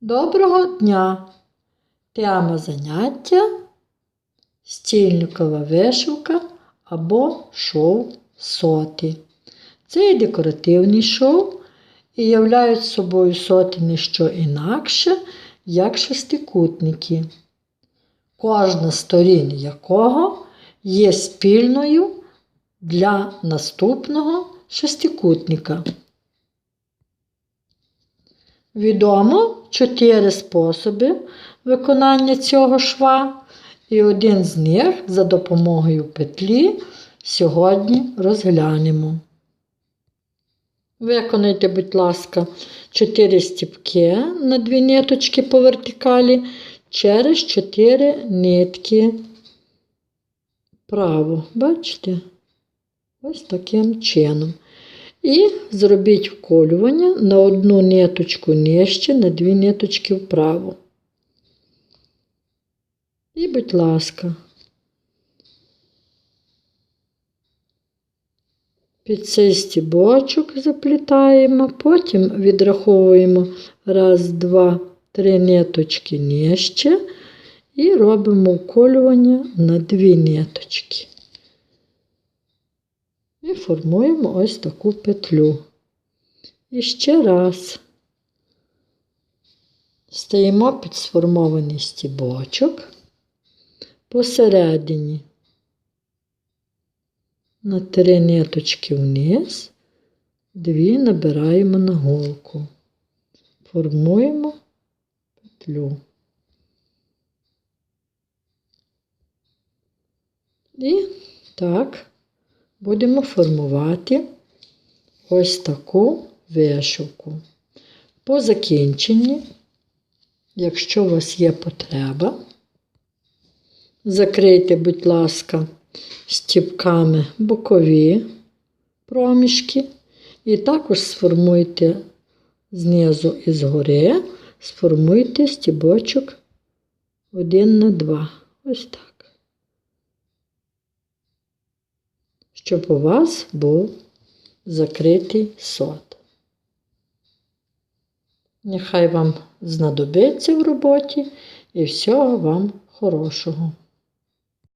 Доброго дня! Тема заняття стільникова вишивка або шов соти. Це є декоративний шов і являють собою соти не що інакше, як шестикутники, кожна сторін якого є спільною для наступного шестикутника. Відомо чотири способи виконання цього шва, і один з них за допомогою петлі сьогодні розглянемо. Виконайте, будь ласка, 4 стіпки на дві ниточки по вертикалі через 4 нитки вправо. Бачите? Ось таким чином. І зробіть вколювання на одну ниточку нижче, на дві ниточки вправо. І, будь ласка, під цей стібочок заплітаємо, потім відраховуємо раз, два, три ниточки нижче і робимо вколювання на дві ниточки. Формуємо ось таку петлю. І ще раз. Стаємо під сформований стібочок. Посередині. На три ниточки вниз, дві набираємо на голку, формуємо петлю. І так будемо формувати ось таку вишивку. По закінченні, якщо у вас є потреба, закрийте, будь ласка, стіпками бокові проміжки і також сформуйте знизу і згори, сформуйте стібочок один на два. Ось так. Щоб у вас був закритий сад. Нехай вам знадобиться в роботі і всього вам хорошого.